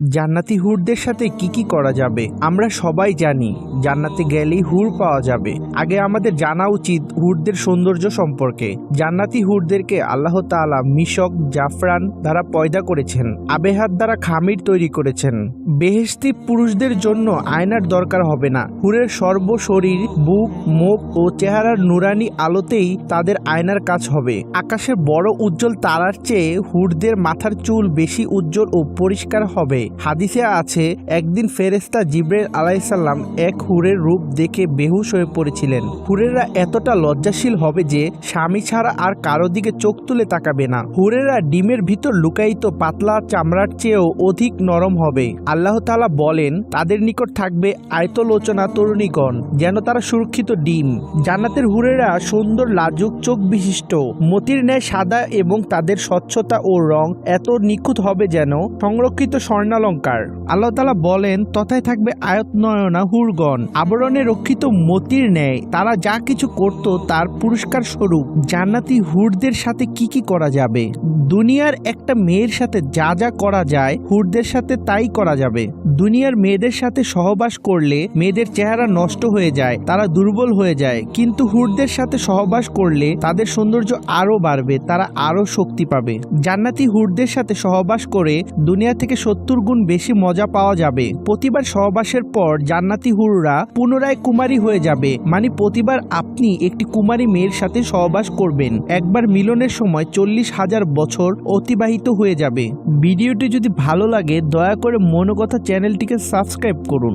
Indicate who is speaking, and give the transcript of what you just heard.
Speaker 1: জান্নাতি হুরদের সাথে কি কি করা যাবে, আমরা সবাই জানি। জান্নাতে গেলেই হুর পাওয়া যাবে। আগে আমাদের জানা উচিত হুরদের সৌন্দর্য সম্পর্কে। জান্নাতি হুরদেরকে আল্লাহ তাআলা মিশক, জাফরান দ্বারা পয়দা করেছেন, আবেহাত দ্বারা খামির তৈরি করেছেন। বেহেস্তি পুরুষদের জন্য আয়নার দরকার হবে না। হুরের সর্বশরীর বুক, মুখ ও চেহারার নুরানি আলোতেই তাদের আয়নার কাজ হবে। আকাশের বড় উজ্জ্বল তারার চেয়ে হুরদের মাথার চুল বেশি উজ্জ্বল ও পরিষ্কার হবে। হাদিসে আছে, একদিন ফেরেস্তা জিব্রাইল আলাইসাল্লাম এক হুরের রূপ দেখে বেহুশ হয়ে পড়েছিলেন। হুরেরা এতটা লজ্জাশীল হবে যে স্বামী ছাড়া আর কারও দিকে চোখ তুলে তাকাবে না। হুরেরা ডিমের ভিতর লুকায়িত পাতলা চামড়ার চেয়েও অধিক নরম হবে। আল্লাহ তাআলা বলেন, তাদের নিকট থাকবে আয়তলোচনা তরুণীগণ, যেন তারা সুরক্ষিত ডিম। জান্নাতের হুরেরা সুন্দর লাজুক চোখ বিশিষ্ট। মতির ন্যায় সাদা এবং তাদের স্বচ্ছতা ও রং এত নিখুঁত হবে যেন সংরক্ষিত স্বর্ণালঙ্কার। আল্লাহ তাআলা বলেন, তথায় থাকবে আয়ত, নয়না, হুরগণ। আবরণে রক্ষিত মতির ন্যায়। তারা যা কিছু করত, তার পুরস্কার স্বরূপ জান্নাতি হুরদের সাথে কি কি করা যাবে? দুনিয়ার একটা মেয়ের সাথে যা যা করা যায়, হুরদের সাথে তাই করা যাবে। দুনিয়ার মেয়েদের সাথে সহবাস করলে মেয়েদের চেহারা নষ্ট হয়ে যায়, তারা দুর্বল হয়ে যায়। কিন্তু হুরদের সাথে সহবাস করলে তাদের সৌন্দর্য আরও বাড়বে, তারা আরও শক্তি পাবে। জান্নাতি হুরদের সাথে সহবাস করে দুনিয়া থেকে সত্তর গুণ বেশি মজা পাওয়া যাবে। প্রতিবার সহবাসের পর জান্নাতি হুররা পুনরায় কুমারী হয়ে যাবে। মানে প্রতিবার আপনি একটি কুমারী মেয়ের সাথে সহবাস করবেন। একবার মিলনের সময় চল্লিশ হাজার বছর অতিবাহিত হয়ে যাবে। ভিডিওটি যদি ভালো লাগে, দয়া করে মনোকথা চ্যানেলটিকে সাবস্ক্রাইব করুন।